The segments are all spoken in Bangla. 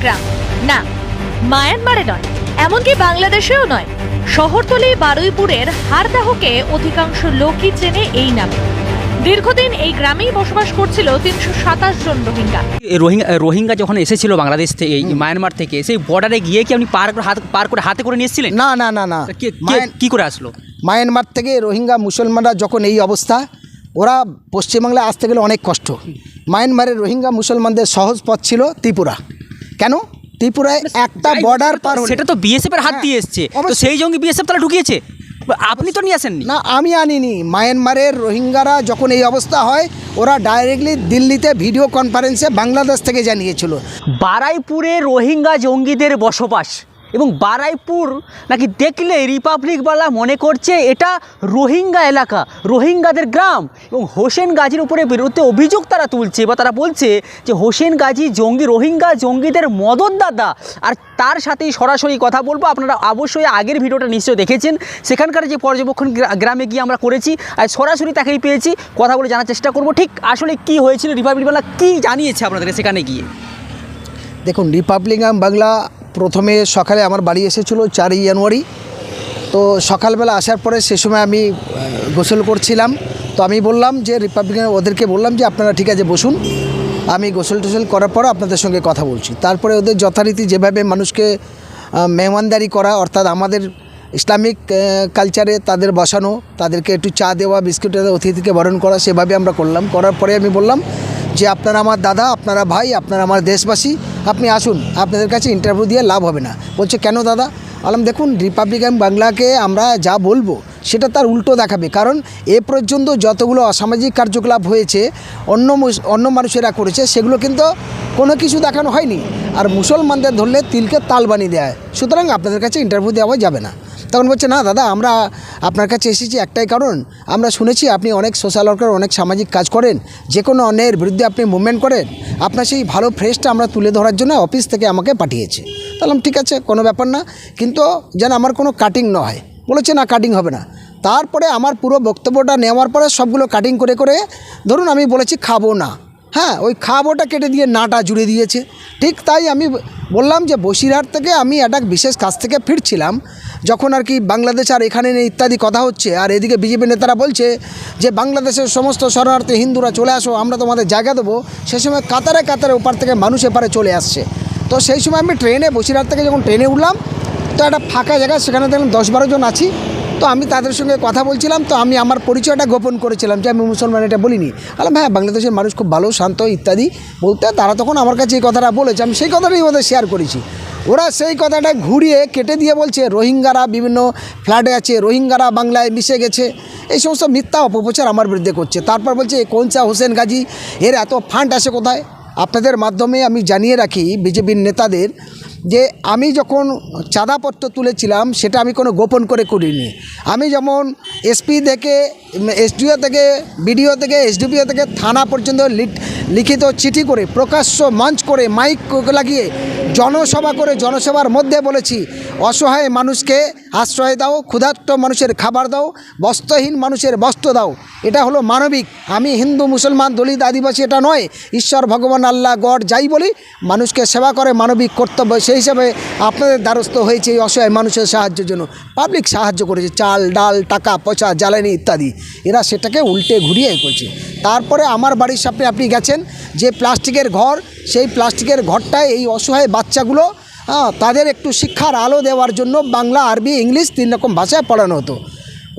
গ্রাম। না মায়ানমারে নয় এমনকি বাংলাদেশেও নয়। শহরতলি বারুইপুরের হারদাহকে অধিকাংশ লোকই চেনে এই নামে। দীর্ঘদিন এই গ্রামেই বসবাস করছিল তিনশো সাতাশ জন রোহিঙ্গা। রোহিঙ্গা রোহিঙ্গা যখন এসেছিল বাংলাদেশ থেকে এই মায়ানমার থেকে সেই বর্ডারে গিয়ে কি আপনি পার করে হাত পার করে হাতে করে নিয়ে এসেছিলেন? না না না না। কে- কে- মায়ান- কি করে আসলো? মায়ানমার থেকে রোহিঙ্গা মুসলমানরা যখন এই অবস্থা ওরা পশ্চিমবাংলায় আসতে গেলে অনেক কষ্ট। মায়ানমারের রোহিঙ্গা মুসলমানদের সহজ পথ ছিল ত্রিপুরা। কেন? ত্রিপুরায় একটা বর্ডার পার হলে- সেটা তো বিএসএফের হাত হ্যাঁ, দিয়ে এসছে। তো সেই জঙ্গি বিএসএফ তারা ঢুকিয়েছে? আপনি তো নিয়ে আসেননি। না আমি আনিনি। মায়ানমারের রোহিঙ্গারা যখন এই অবস্থা হয় ওরা ডাইরেক্টলি দিল্লিতে ভিডিও কনফারেন্সে বাংলাদেশ থেকে জানিয়েছিল। বারাইপুরে রোহিঙ্গা জঙ্গিদের বসবাস। এবং বারাইপুর নাকি দেখলে রিপাবলিকওয়ালা মনে করছে এটা রোহিঙ্গা এলাকা, রোহিঙ্গাদের গ্রাম এবং হোসেন গাজীর উপরে বিরুদ্ধে অভিযোগ তারা তুলছে বা তারা বলছে যে হোসেন গাজী জঙ্গি, রোহিঙ্গা জঙ্গিদের মদতদাতা আর তার সাথেই সরাসরি কথা বলব, আপনারা অবশ্যই আগের ভিডিওটা নিশ্চয়ই দেখেছেন। সেখানকার যে পর্যবেক্ষণ গ্রা- গ্রামে গিয়ে আমরা করেছি, আর সরাসরি তাকেই পেয়েছি, কথা বলে জানার চেষ্টা করব। ঠিক আসলে কি হয়েছিল রিপাবলিকওয়ালা কি জানিয়েছে আপনাদের সেখানে গিয়ে? দেখুন রিপাবলিকান বাংলা প্রথমে সকালে আমার বাড়ি এসেছিল চারই জানুয়ারি। তো সকালবেলা আসার পরে সে সময় আমি গোসল করছিলাম। তো আমি বললাম যে রিপাবলিকান ওদেরকে বললাম যে আপনারা ঠিক আছে বসুন। আমি গোসল টোসল করার পর আপনাদের সঙ্গে কথা বলছি। তারপরে ওদের যথারীতি যেভাবে মানুষকে মেহমানদারি করা, অর্থাৎ আমাদের ইসলামিক কালচারে তাদের বসানো, তাদেরকে একটু চা দেওয়া, বিস্কুট অতিথিকে বরণ করা, সেভাবে আমরা করলাম। করার পরে আমি বললাম যে আপনারা আমার দাদা, আপনারা ভাই, আপনারা আমার দেশবাসী, আপনি আসুন, আপনাদের কাছে ইন্টারভিউ দিয়ে লাভ হবে না। বলছে, কেন দাদা? বললাম দেখুন রিপাবলিকান বাংলাকে আমরা যা বলব, সেটা তার উল্টো দেখাবে। কারণ এ পর্যন্ত যতগুলো অসামাজিক কার্যকলাপ হয়েছে, অন্য অন্য মানুষেরা করেছে, সেগুলো কিন্তু কোনো কিছু দেখানো হয়নি। আর মুসলমানদের ধরলে তিলকে তাল বানিয়ে দেয়। সুতরাং আপনাদের কাছে ইন্টারভিউ দেওয়া যাবে না। তখন বলছে, না, দাদা, আমরা আপনার কাছে এসেছি একটাই কারণ। আমরা শুনেছি আপনি অনেক সোশ্যাল ওয়ার্কার অনেক সামাজিক কাজ করেন। যে কোনো অন্যায়ের বিরুদ্ধে আপনি মুভমেন্ট করেন। আপনার সেই ভালো ফ্রেশটা আমরা তুলে ধরার জন্য অফিস থেকে আমাকে পাঠিয়েছে। তাহলাম ঠিক আছে, কোনো ব্যাপার না। কিন্তু যেন আমার কোনো কাটিং না হয়। বলেছে, না কাটিং হবে না। তারপরে আমার পুরো বক্তব্যটা নেওয়ার পরে সবগুলো কাটিং করে করে ধরুন আমি বলেছি, খাব না। হ্যাঁ ওই খাবোটা কেটে দিয়ে নাটা জুড়ে দিয়েছে। ঠিক তাই আমি বললাম যে বসিরহাট থেকে আমি একটা বিশেষ কাজ থেকে ফিরছিলাম, যখন আর কি বাংলাদেশ আর এখানে নেই ইত্যাদি কথা হচ্ছে। আর এদিকে বিজেপি নেতারা বলছে যে বাংলাদেশের সমস্ত শরণার্থী হিন্দুরা চলে আসো, আমরা তোমাদের জায়গা দেবো। সে সময় কাতারে কাতারে ওপার থেকে মানুষ এপারে চলে আসছে। তো সেই সময় আমি ট্রেনে, বসিরহাট থেকে যখন ট্রেনে উঠলাম, তো একটা ফাঁকা জায়গা, সেখানে দেখলাম দশ বারো জন আছি। তো আমি তাদের সঙ্গে কথা বলছিলাম, তো আমি আমার পরিচয়টা গোপন করেছিলাম যে আমি মুসলমান, এটা বলিনি। বললাম হ্যাঁ বাংলাদেশের মানুষ খুব ভালো, শান্ত, ইত্যাদি। বলতে তারা তখন আমার কাছে এই কথাটা বলেছে, আমি সেই কথাটাই ওদের শেয়ার করেছি। ওরা সেই কথাটা ঘুরিয়ে কেটে দিয়ে বলছে, রোহিঙ্গারা বিভিন্ন ফ্ল্যাটে আছে, রোহিঙ্গারা বাংলায় মিশে গেছে। এই সমস্ত মিথ্যা অপপ্রচার আমার বিরুদ্ধে করছে। তারপর বলছে কোনসা হোসেন গাজী? এর এত ফান্ড আসে কোথায়? আপনাদের মাধ্যমে আমি জানিয়ে রাখি, বিজেপির নেতাদের যে আমি যখন চাঁদাপত্র তুলেছিলাম, সেটা আমি কোনো গোপন করে করিনি। আমি যেমন এসপি থেকে, এসডিও থেকে, বিডিও থেকে, এসডিপিও থেকে থানা পর্যন্ত লিখিত চিঠি করে, প্রকাশ্য মঞ্চ করে, মাইক লাগিয়ে জনসভা করে জনসভার মধ্যে বলেছি, অসহায় মানুষকে আশ্রয় দাও, ক্ষুধার্ত মানুষের খাবার দাও, বস্ত্রহীন মানুষের বস্ত্র দাও। এটা হলো মানবিক। আমি হিন্দু, মুসলমান, দলিত, আদিবাসী এটা নয়। ঈশ্বর, ভগবান, আল্লাহ, গড যাই বলি, মানুষকে সেবা করে মানবিক কর্তব্য। সেই হিসাবে আপনাদের দ্বারস্থ হয়েছে এই অসহায় মানুষের সাহায্যের জন্য। পাবলিক সাহায্য করেছে, চাল, ডাল, টাকা, পয়সা, জ্বালানি ইত্যাদি। এরা সেটাকে উল্টে ঘুরিয়ে করছে। তারপরে আমার বাড়ির সামনে আপনি গেছেন, যে প্লাস্টিকের ঘর, সেই প্লাস্টিকের ঘরটায় এই অসহায় বাচ্চাগুলো তাদের একটু শিক্ষার আলো দেওয়ার জন্য বাংলা, আরবি, ইংলিশ তিন রকম ভাষায় পড়ানো হতো।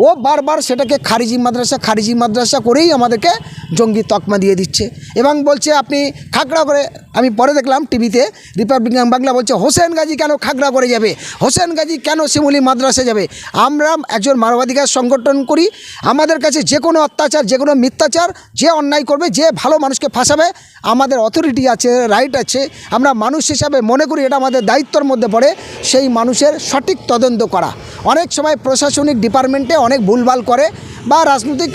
ও বারবার সেটাকে খারিজি মাদ্রাসা খারিজি মাদ্রাসা করেই আমাদেরকে জঙ্গি তকমা দিয়ে দিচ্ছে। এবং বলছে, আপনি খাগড়া করে, আমি পরে দেখলাম টিভিতে রিপাবলিকান বাংলা বলছে, হোসেন গাজী কেন খাগড়া করে যাবে? হোসেন গাজী কেন শিমুলি মাদ্রাসা যাবে? আমরা একজন মানবাধিকার সংগঠন করি, আমাদের কাছে যে কোনো অত্যাচার, যে কোনো মিথ্যাচার, যে অন্যায় করবে, যে ভালো মানুষকে ফাঁসাবে, আমাদের অথরিটি আছে রাইট আছে। আমরা মানুষ হিসাবে মনে করি এটা আমাদের দায়িত্বর মধ্যে পড়ে, সেই মানুষের সঠিক তদন্ত করা। অনেক সময় প্রশাসনিক ডিপার্টমেন্টে অনেক ভুলভাল করে বা রাজনৈতিক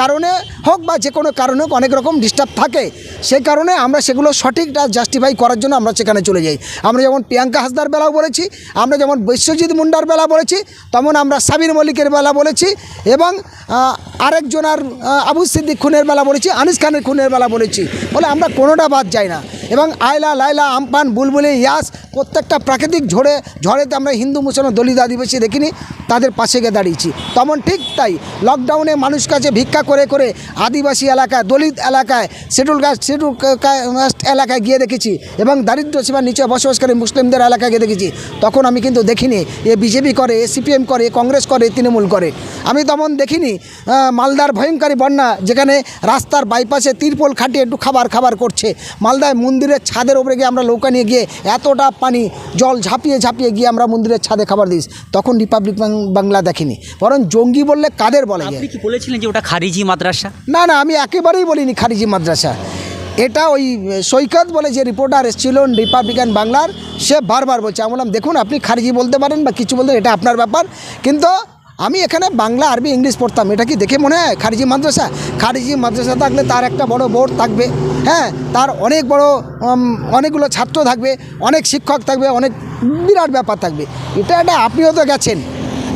কারণে হোক বা যে কোনো কারণে হোক অনেক রকম ডিস্টার্ব থাকে। সেই কারণে আমরা সেগুলো সঠিকটা জাস্টিফাই করার জন্য আমরা সেখানে চলে যাই। আমরা যেমন প্রিয়াঙ্কা হাসদার বেলাও বলেছি, আমরা যেমন বিশ্বজিৎ মুন্ডার বেলা বলেছি, তেমন আমরা সাবির মল্লিকের বেলা বলেছি এবং আরেকজনার আবু সিদ্দিক খুনের বেলা বলেছি, আনিস খানের খুনের বেলা বলেছি। বলে আমরা কোনোটা বাদ যাই না। এবং আয়লা লাইলা আমপান, বুলবুলি, ইয়াস প্রত্যেকটা প্রাকৃতিক ঝড়ে, ঝড়েতে আমরা হিন্দু, মুসলমান, দলিত, আদিবাসী দেখিনি, তাদের পাশে গিয়ে দাঁড়িয়েছি। তেমন ঠিক তাই লকডাউনে মানুষ কাছে ভিক্ষা করে করে আদিবাসী এলাকায়, দলিত এলাকায় শিডুল কাস্ট শিডুল কাস্ট এলাকায় গিয়ে দেখেছি এবং দারিদ্র সীমার নিচে বসবাসকারী মুসলিমদের এলাকায় গিয়ে দেখেছি। তখন আমি কিন্তু দেখিনি, এ বিজেপি করে, এ সিপিএম করে, এ কংগ্রেস করে তৃণমূল করে। আমি তেমন দেখিনি মালদার ভয়ঙ্করী বন্যা যেখানে রাস্তার বাইপাসে তিরপল খাটিয়ে একটু খাবার খাবার করছে। মালদায় মন্দিরের ছাদের ওপরে গিয়ে আমরা নৌকা নিয়ে গিয়ে এতটা পানি, জল ঝাঁপিয়ে ঝাঁপিয়ে গিয়ে আমরা মন্দিরের ছাদে খাবার দিস তখন রিপাবলিক বাংলা দেখিনি। বরং জঙ্গি বললে কাদের বলে আপনি কি বলেছিলেন যে ওটা খারিজি মাদ্রাসা? না না আমি একেবারেই বলিনি খারিজি মাদ্রাসা। এটা ওই সৈকত বলে যে রিপোর্টার এসেছিল রিপাবলিকান বাংলার সে বারবার বলছে। আমি বললাম দেখুন আপনি খারিজি বলতে পারেন বা কিছু বলতে এটা আপনার ব্যাপার। কিন্তু আমি এখানে বাংলা আরবি ইংলিশ পড়তাম। এটা কি দেখে মনে হয়? খারিজি মাদ্রাসা? খারিজি মাদ্রাসা থাকলে তার একটা বড় বোর্ড থাকবে। হ্যাঁ তার অনেক বড় অনেকগুলো ছাত্র থাকবে অনেক শিক্ষক থাকবে অনেক বিরাট ব্যাপার থাকবে। এটা একটা আপনিও তো গেছেন।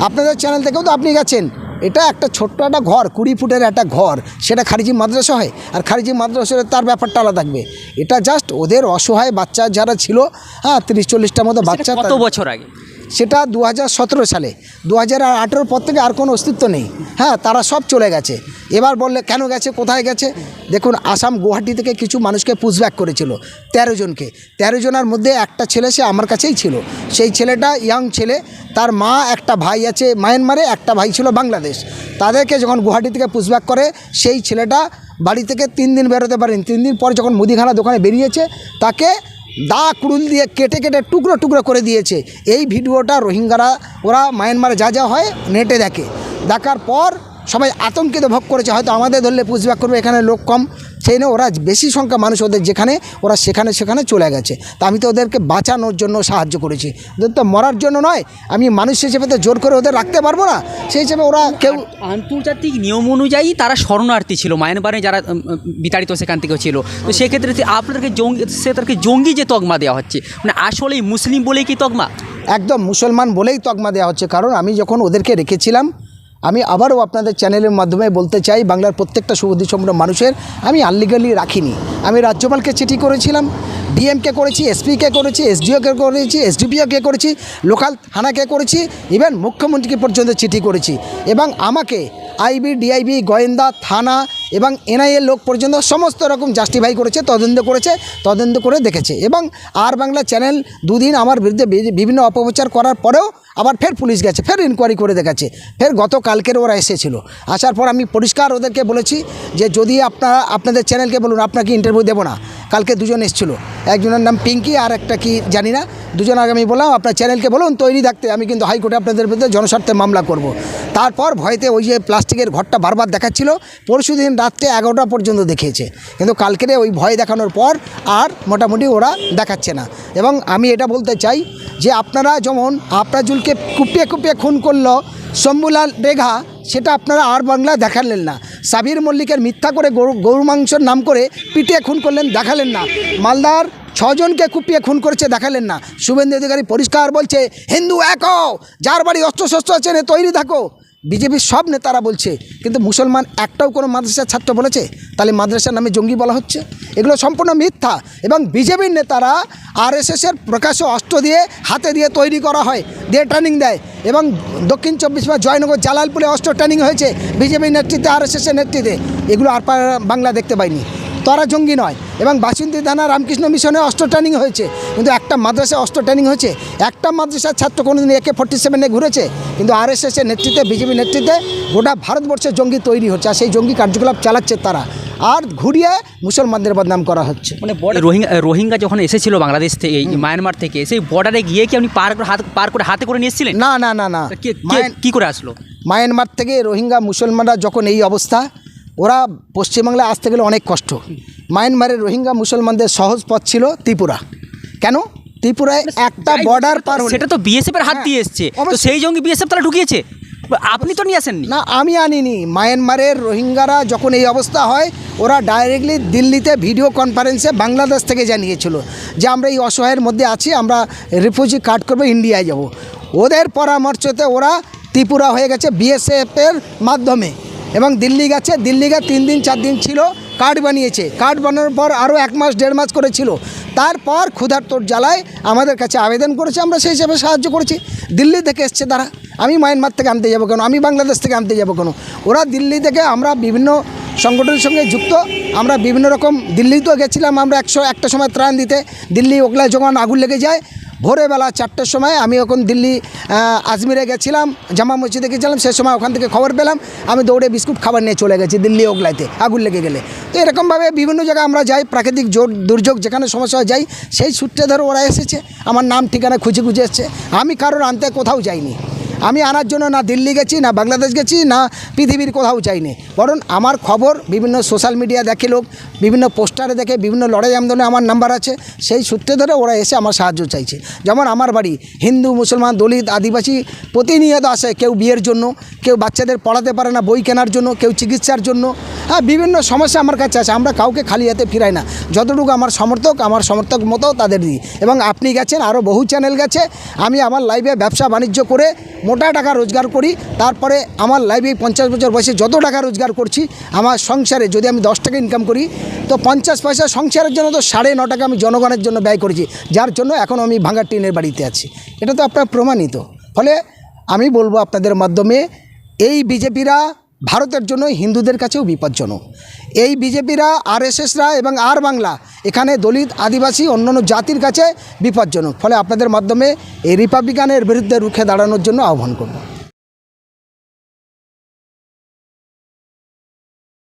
আপনাদের চ্যানেল থেকেও তো আপনি গেছেন। এটা একটা ছোট্ট একটা ঘর কুড়ি ফুটের একটা ঘর সেটা খারিজি মাদ্রাসা হয়। আর খারিজি মাদ্রাসার তার ব্যাপারটা আলাদা থাকবে। এটা জাস্ট ওদের অসহায় বাচ্চা যারা ছিল হ্যাঁ তিরিশ চল্লিশটার মতো বাচ্চা কত বছর আগে? সেটা দু হাজার সতেরো সালে। দু হাজার আঠেরোর পর থেকে আর কোনো অস্তিত্ব নেই। হ্যাঁ তারা সব চলে গেছে। এবার বললে কেন গেছে, কোথায় গেছে? দেখুন, আসাম গুয়াহাটি থেকে কিছু মানুষকে পুশব্যাক করেছিল, তেরো জনকে। তেরো জনের মধ্যে একটা ছেলে সে আমার কাছেই ছিল। সেই ছেলেটা ইয়াং ছেলে, তার মা একটা ভাই আছে মায়ানমারে একটা ভাই ছিল বাংলাদেশ তাদেরকে যখন গুয়াহাটি থেকে পুশব্যাক করে, সেই ছেলেটা বাড়ি থেকে তিন দিন বেরোতে পারেন। তিন দিন পর যখন মুদিখানা দোকানে বেরিয়েছে, তাকে দা কুড়ুল দিয়ে কেটে কেটে টুকরো টুকরো করে দিয়েছে। এই ভিডিওটা রোহিঙ্গারা, ওরা মায়ানমারে যা যা হয় নেটে দেখে। দেখার পর সবাই আতঙ্কিত ভোগ করেছে, হয়তো আমাদের ধরলে পুষব্যাক করবে, এখানে লোক কম। সেই নিয়ে ওরা বেশি সংখ্যা মানুষ ওদের যেখানে ওরা সেখানে সেখানে চলে গেছে। তা আমি তো ওদেরকে বাঁচানোর জন্য সাহায্য করেছি। ওদের তো মরার জন্য নয় আমি মানুষ হিসেবে তো জোর করে ওদের রাখতে পারব না। সেই হিসেবে ওরা কেউ আন্তর্জাতিক নিয়ম অনুযায়ী তারা শরণার্থী ছিল মায়ানমারে যারা বিতাড়িত সেখান থেকে ছিল। তো সেক্ষেত্রে আপনাদেরকে জঙ্গি সে তাদেরকে জঙ্গি যে তকমা দেওয়া হচ্ছে মানে আসলেই মুসলিম বলেই কি তকমা? একদম মুসলমান বলেই তকমা দেওয়া হচ্ছে। কারণ আমি যখন ওদেরকে রেখেছিলাম আমি আবারও আপনাদের চ্যানেলের মাধ্যমে বলতে চাই, বাংলার প্রত্যেকটা সুবুদ্ধি সম্পন্ন মানুষের আমি আনলিগালি রাখিনি। আমি রাজ্যপালকে চিঠি করেছিলাম ডিএমকে করেছি এসপিকে করেছি এসডিওকে করেছি এসডিপিওকে করেছি, লোকাল থানাকে করেছি ইভেন মুখ্যমন্ত্রীকে পর্যন্ত চিঠি করেছি। এবং আমাকে আইবি ডিআইবি গোয়েন্দা, থানা এবং এনআইএর লোক পর্যন্ত সমস্ত রকম জাস্টিফাই করেছে, তদন্ত করেছে, তদন্ত করে দেখেছে। এবং আর বাংলা চ্যানেল দুদিন আমার বিরুদ্ধে বিভিন্ন অপপ্রচার করার পরেও আবার ফের পুলিশ গেছে, ফের ইনকোয়ারি করে দেখেছে ফের গতকালকের ওরা এসেছিল। আসার পর আমি পরিষ্কার ওদেরকে বলেছি যে যদি আপনারা, আপনাদের চ্যানেলকে বলুন, আপনাকে ইন্টারভিউ দেবো না, কালকে দুজন এসেছিল। একজনের নাম পিঙ্কি, আর একটা কি জানি না। দুজন আগে আমি বললাম, আপনার চ্যানেলকে বলুন, তৈরি থাকতে আমি কিন্তু হাইকোর্টে আপনাদের বিরুদ্ধে জনস্বার্থে মামলা করব। তারপর ভয়তে ওই যে প্লাস্টিকের ঘরটা বারবার দেখাচ্ছিল পরশু দিন রাত্রে এগারোটা পর্যন্ত দেখিয়েছে। কিন্তু কালকেরে ওই ভয় দেখানোর পর আর মোটামুটি ওরা দেখাচ্ছে না। এবং আমি এটা বলতে চাই যে আপনারা যেমন আপনাজুলকে কুপিয়ে কুপিয়ে খুন করল, শম্ভুলাল রেঘা সেটা আপনারা আর বাংলা দেখালেন না। সাবির মল্লিকের মিথ্যা করে গরু মাংসর নাম করে পিটিয়ে খুন করলেন, দেখালেন না। মালদার ছজনকে কুপিয়ে খুন করেছে, দেখালেন না। শুভেন্দু অধিকারী পরিষ্কার বলছে, হিন্দু এক যার বাড়ি অস্ত্র শস্ত্র আছে তৈরি থাকো। বিজেপির সব নেতারা বলছে, কিন্তু মুসলমান একটাও কোনো মাদ্রাসার ছাত্র বলেছে? তাহলে মাদ্রাসার নামে জঙ্গি বলা হচ্ছে? এগুলো সম্পূর্ণ মিথ্যা। এবং বিজেপির নেতারা আরএসএসের প্রকাশ্য অস্ত্র দিয়ে হাতে দিয়ে তৈরি করা হয়, দিয়ে ট্রেনিং দেয়। এবং দক্ষিণ চব্বিশ পরগনা জয়নগর জালালপুরে অস্ত্র ট্রেনিং হয়েছে বিজেপির নেতৃত্বে, আরএসএসের নেতৃত্বে। এগুলো আর বাংলা দেখতে পাইনি। তারা জঙ্গি নয়। এবং বাসন্তী থানা রামকৃষ্ণ মিশনে অস্ত্র ট্রেনিং হয়েছে। কিন্তু একটা মাদ্রাসায় অস্ত্র ট্রেনিং হয়েছে। একটা মাদ্রাসার ছাত্র কোনোদিন একে ফোর্টি সেভেনে ঘুরেছে। কিন্তু আর আরএসএসের নেতৃত্বে বিজেপি নেতৃত্বে গোটা ভারতবর্ষে জঙ্গি তৈরি হচ্ছে। আর সেই জঙ্গি কার্যকলাপ চালাচ্ছে তারা। আর ঘুরিয়ে মুসলমানদের বদনাম করা হচ্ছে। মানে রোহিঙ্গা রোহিঙ্গা যখন এসেছিল বাংলাদেশ থেকে এই মায়ানমার থেকে সেই বর্ডারে গিয়ে কি আপনি পার করে হাত পার করে হাতে করে নিয়ে এসেছিলেন? না না না না। কে- কে- কি করে আসলো? মায়ানমার থেকে রোহিঙ্গা মুসলমানরা যখন এই অবস্থা ওরা পশ্চিমবাংলায় আসতে গেলে অনেক কষ্ট। মায়ানমারের রোহিঙ্গা মুসলমানদের সহজ পথ ছিল ত্রিপুরা। কেন? ত্রিপুরায় একটা বর্ডার পার হলে- সেটা তো বিএসএফ এর হাত হ্যাঁ, দিয়ে এসছে। তো সেই জঙ্গি বিএসএফ তারা ঢুকিয়েছে। আপনি তো নিয়ে আসেননি। না আমি আনিনি। মায়ানমারের রোহিঙ্গারা যখন এই অবস্থা হয় ওরা ডাইরেক্টলি দিল্লিতে ভিডিও কনফারেন্সে বাংলাদেশ থেকে জানিয়েছিল যে আমরা এই অসহায়ের মধ্যে আছি আমরা রিফিউজি কার্ড করব ইন্ডিয়ায় যাব। ওদের পরামর্শতে ওরা ত্রিপুরা হয়ে গেছে বিএসএফের মাধ্যমে। এবং দিল্লি গেছে। দিল্লি গিয়ে তিন দিন, চার দিন ছিল কার্ড বানিয়েছে। কার্ড বানানোর পর আরও এক মাস, দেড় মাস করেছিল তারপর ক্ষুধার্তর জ্বালায় আমাদের কাছে আবেদন করেছে, আমরা সেই হিসাবে সাহায্য করেছি। দিল্লি থেকে এসছে তারা। আমি মায়ানমার থেকে আনতে যাব কেন? আমি বাংলাদেশ থেকে আনতে যাব কেন? ওরা দিল্লি থেকে আমরা বিভিন্ন সংগঠনের সঙ্গে যুক্ত। আমরা বিভিন্ন রকম দিল্লিতেও গেছিলাম, আমরা একশো, একটা সময় ত্রাণ দিতে। দিল্লি ওগলায় যখন আগুন লেগে যায় ভোরবেলা চারটের সময় আমি ওখান দিল্লি আজমিরে গেছিলাম, জামা মসজিদে গেছিলাম, সে সময় ওখান থেকে খবর পেলাম, আমি দৌড়ে বিস্কুট খাবার নিয়ে চলে গেছি দিল্লি ওগলাইতে, আগুন লেগে গেলে। তো এরকমভাবে বিভিন্ন জায়গায় আমরা যাই, প্রাকৃতিক জোর, দুর্যোগ যেখানে সমস্যা যাই, সেই সূত্রে ধরে ওরা এসেছে, আমার নাম ঠিকানা খুঁজে খুঁজে এসছে, আমি কারোর আনতে কোথাও যাইনি। আমি আনার জন্য না দিল্লি গেছি, না বাংলাদেশ গেছি, না পৃথিবীর কোথাও চাইনি বরং আমার খবর বিভিন্ন সোশ্যাল মিডিয়া দেখে লোক, বিভিন্ন পোস্টারে দেখে বিভিন্ন লড়াই আন্দোলনে আমার নাম্বার আছে, সেই সূত্রে ধরে ওরা এসে আমার সাহায্য চাইছে। যেমন আমার বাড়ি, হিন্দু, মুসলমান, দলিত, আদিবাসী প্রতিনিয়ত আসে কেউ বিয়ের জন্য, কেউ বাচ্চাদের পড়াতে পারে না, বই কেনার জন্য, কেউ চিকিৎসার জন্য। হ্যাঁ বিভিন্ন সমস্যা আমার কাছে আছে, আমরা কাউকে খালি হাতে ফিরাই না। যতটুকু আমার সমর্থক আমার সমর্থক মতো তাদের দিই। এবং আপনি গেছেন আরও বহু চ্যানেল গেছে, আমি আমার লাইভে ব্যবসা বাণিজ্য করে মোটা টাকা রোজগার করি, তারপরে আমার লাইফে পঞ্চাশ বছর বয়সে যত টাকা রোজগার করছি, আমার সংসারে যদি আমি দশ টাকা ইনকাম করি, তো পঞ্চাশ পয়সা সংসারের জন্য তো সাড়ে ন টাকা আমি জনগণের জন্য ব্যয় করেছি, যার জন্য এখন আমি ভাঙার টিনের বাড়িতে আছি। এটা তো আপনার প্রমাণিত। ফলে আমি বলব আপনাদের মাধ্যমে, এই বিজেপিরা ভারতের জন্য হিন্দুদের কাছেও বিপজ্জনক। এই বিজেপিরা, আরএসএসরা এবং আর বাংলা এখানে দলিত আদিবাসী অন্যান্য জাতির কাছে বিপজ্জনক। ফলে আপনাদের মাধ্যমে এই রিপাবলিকানের বিরুদ্ধে রুখে দাঁড়ানোর জন্য আহ্বান করব।